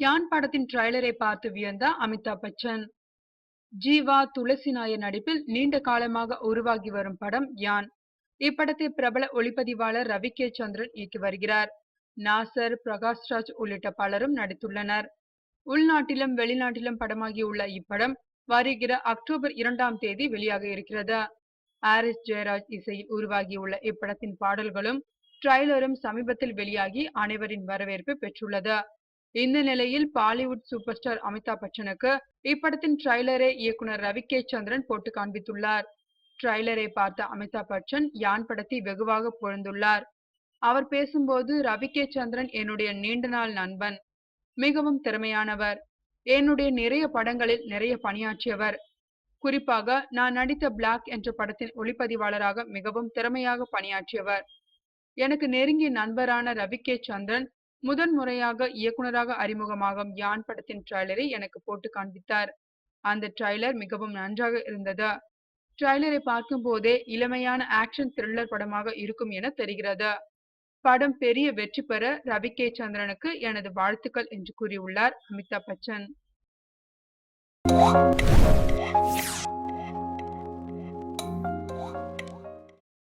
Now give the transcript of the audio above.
யான் படத்தின் ட்ரைலரை பார்த்து வியந்த அமிதாப் பச்சன். ஜீவா துளசி நாயர் நடிப்பில் நீண்ட காலமாக உருவாகி வரும் படம் யான். இப்படத்தை பிரபல ஒளிப்பதிவாளர் ரவி கே. சந்திரன் இயக்கி வருகிறார். நாசர் பிரகாஷ்ராஜ் உள்ளிட்ட பலரும் நடித்துள்ளனர். உள்நாட்டிலும் வெளிநாட்டிலும் படமாகியுள்ள இப்படம் வருகிற அக்டோபர் இரண்டாம் தேதி வெளியாக இருக்கிறது. ஆரிஸ் ஜெயராஜ் இசையில் உருவாகியுள்ள இப்படத்தின் பாடல்களும் ட்ரைலரும் சமீபத்தில் வெளியாகி அனைவரின் வரவேற்பு பெற்றுள்ளது. இந்த நிலையில் பாலிவுட் சூப்பர் ஸ்டார் அமிதாப் பச்சனுக்கு இப்படத்தின் ட்ரைலரை இயக்குனர் ரவி கே சந்திரன் போட்டு காண்பித்துள்ளார். ட்ரைலரை பார்த்த அமிதாப் பச்சன் யான் படத்தை வெகுவாக புகழ்ந்துள்ளார். அவர் பேசும்போது ரவி கே சந்திரன் என்னுடைய நீண்ட நாள் நண்பன் மிகவும் திறமையானவர் என்னுடைய நிறைய படங்களில் நிறைய பணியாற்றியவர். குறிப்பாக நான் நடித்த பிளாக் என்ற படத்தின் ஒளிப்பதிவாளராக மிகவும் திறமையாக பணியாற்றியவர். எனக்கு நெருங்கிய நண்பரான ரவி கே சந்திரன் முதன் முறையாக இயக்குனராக அறிமுகமாகும் யான் படத்தின் ட்ரைலரை எனக்கு போட்டு காண்பித்தார். அந்த ட்ரைலர் மிகவும் நன்றாக இருந்தது. ட்ரைலரை பார்க்கும் போதே இளமையான ஆக்ஷன் த்ரில்லர் படமாக இருக்கும் என தெரிகிறது. படம் பெரிய வெற்றி பெற ரவி கே சந்திரனுக்கு எனது வாழ்த்துக்கள் என்று கூறியுள்ளார் அமிதாப் பச்சன்.